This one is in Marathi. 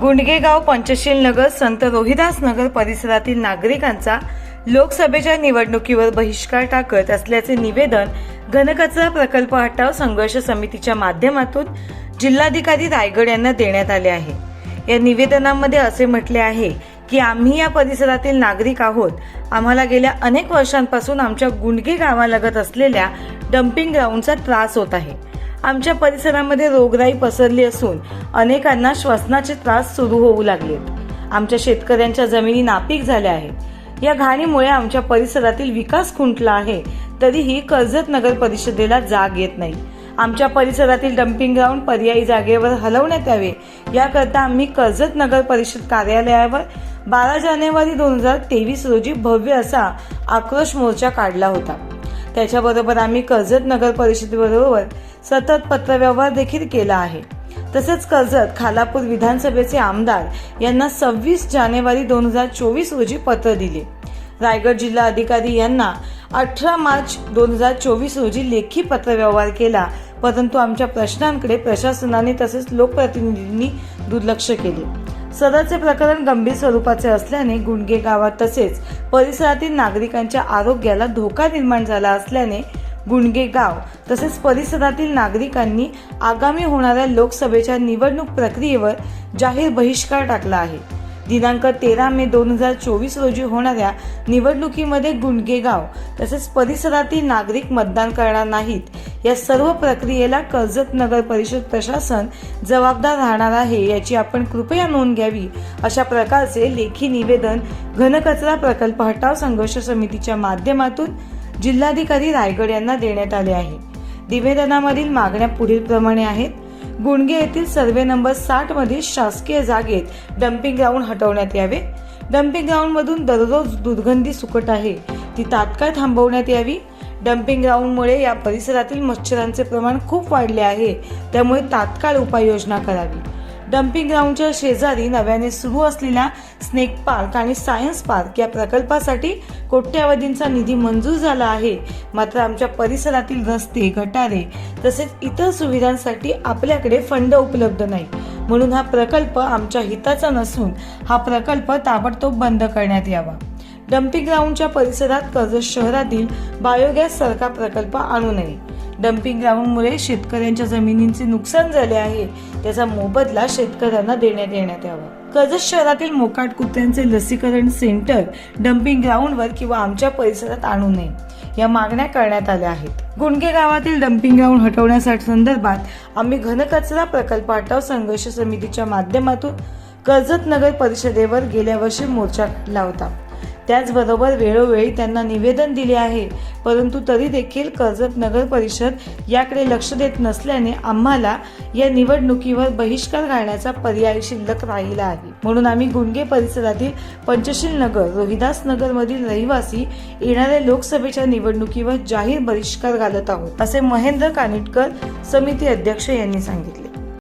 गुंडगेगाव पंचशील नगर संत रोहिदास नगर परिसरातील नागरिकांचा लोकसभेच्या निवडणुकीवर बहिष्कार टाकत असल्याचे निवेदन घनकचरा प्रकल्प हटाव संघर्ष समितीच्या माध्यमातून जिल्हाधिकारी रायगड यांना देण्यात आले आहे. या निवेदनामध्ये असे म्हटले आहे की आम्ही या परिसरातील नागरिक आहोत. आम्हाला गेल्या अनेक वर्षांपासून आमच्या गुंडगे गावालगत असलेल्या डम्पिंग ग्राउंडचा त्रास होत आहे. आमच्या परिसरामध्ये रोगराई पसरली असून अनेकांना श्वसनाचे त्रास सुरू होऊ लागलेत. आमच्या शेतकऱ्यांच्या जमिनी नापीक झाल्या आहेत. या घाणीमुळे आमच्या परिसरातील विकास खुंटला आहे तरीही कर्जत नगर परिषदेला जाग येत नाही. आमच्या परिसरातील डम्पिंग ग्राउंड पर्यायी जागेवर हलवण्यात यावे याकरता आम्ही कर्जत नगर परिषद कार्यालयावर बारा जानेवारी दोन हजार तेवीस रोजी भव्य असा आक्रोश मोर्चा काढला होता. त्याच्याबरोबर आम्ही कर्जत नगर परिषदेबरोबर सतत पत्रव्यवहार देखील केला आहे. तसेच कर्जत खालापूर विधानसभेचे आमदार यांना सव्वीस जानेवारी दोन हजार चोवीस रोजी पत्र दिले. रायगड जिल्हा अधिकारी यांना अठरा मार्च दोन हजार चोवीस रोजी लेखी पत्रव्यवहार केला परंतु आमच्या प्रश्नांकडे प्रशासनाने तसेच लोकप्रतिनिधींनी दुर्लक्ष केले. सदरचे प्रकरण गंभीर स्वरूपाचे असल्याने गुंडगे गावात तसेच परिसरातील नागरिकांच्या आरोग्याला धोका निर्माण झाला असल्याने गुंडगे गाव तसेच परिसरातील नागरिकांनी आगामी होणाऱ्या लोकसभेच्या निवडणूक प्रक्रियेवर जाहीर बहिष्कार टाकला आहे. दिनांक तेरा मे दोन हजार चोवीस रोजी होणाऱ्या निवडणुकीमध्ये गुंडगे गाव तसेच परिसरातील नागरिक मतदान करणार नाहीत या सर्व प्रक्रियेला कर्जत नगर परिषद प्रशासन जबाबदार राहणार आहे याची आपण कृपया नोंद घ्यावी अशा प्रकारचे लेखी निवेदन घनकचरा प्रकल्प हटाव संघर्ष समितीच्या माध्यमातून जिल्हाधिकारी रायगड यांना देण्यात आले आहे. निवेदनामधील मागण्या पुढील प्रमाणे आहेत. गुणगे येथील सर्वे नंबर साठ मधील शासकीय जागेत डम्पिंग ग्राउंड हटवण्यात यावे. डम्पिंग ग्राउंडमधून दररोज दुर्गंधी सुकट आहे. ती तात्काळ थांबवण्यात यावी. डम्पिंग ग्राउंडमुळे या परिसरातील मच्छरांचे प्रमाण खूप वाढले आहे. त्यामुळे तात्काळ उपाययोजना करावी. डम्पिंग ग्राउंडच्या शेजारी नव्याने सुरू असलेल्या स्नेक पार्क आणि सायन्स पार्क या प्रकल्पासाठी कोट्यावधींचा निधी मंजूर झाला आहे. मात्र आमच्या परिसरातील रस्ते गटारे तसेच इतर सुविधांसाठी आपल्याकडे फंड उपलब्ध नाही. म्हणून हा प्रकल्प आमच्या हिताचा नसून हा प्रकल्प ताबडतोब बंद करण्यात यावा. डम्पिंग ग्राउंडच्या परिसरात कर्जत शहरातील बायोगॅस सारखा प्रकल्प आणू नये. डम्पिंग ग्राउंडमुळे शेतकऱ्यांच्या जमिनींचे नुकसान झाले आहे. त्याचा मोबदला शेतकऱ्यांना देण्यात येण्यात यावा. कर्जत शहरातील मोकाट कुत्र्यांचे लसीकरण सेंटर डम्पिंग ग्राउंडवर किंवा आमच्या परिसरात आणू नये या मागण्या करण्यात आल्या आहेत. गुंडगे गावातील डम्पिंग ग्राउंड हटवण्यासाठी संदर्भात आम्ही घनकचरा प्रकल्प हटाव संघर्ष समितीच्या माध्यमातून कर्जत नगर परिषदेवर गेल्या वर्षी मोर्चा काढला होता त्याचबरोबर वेळोवेळी त्यांना निवेदन दिले आहे. परंतु तरी देखील कर्जत नगर परिषद याकडे लक्ष देत नसल्याने आम्हाला या निवडणुकीवर बहिष्कार घालण्याचा पर्याय शिल्लक राहिला आहे. म्हणून आम्ही गुंडे परिसरातील पंचशील नगर रोहिदास नगर मधील रहिवासी येणाऱ्या लोकसभेच्या निवडणुकीवर जाहीर बहिष्कार घालत आहोत असे महेंद्र कानिटकर समिती अध्यक्ष यांनी सांगितले.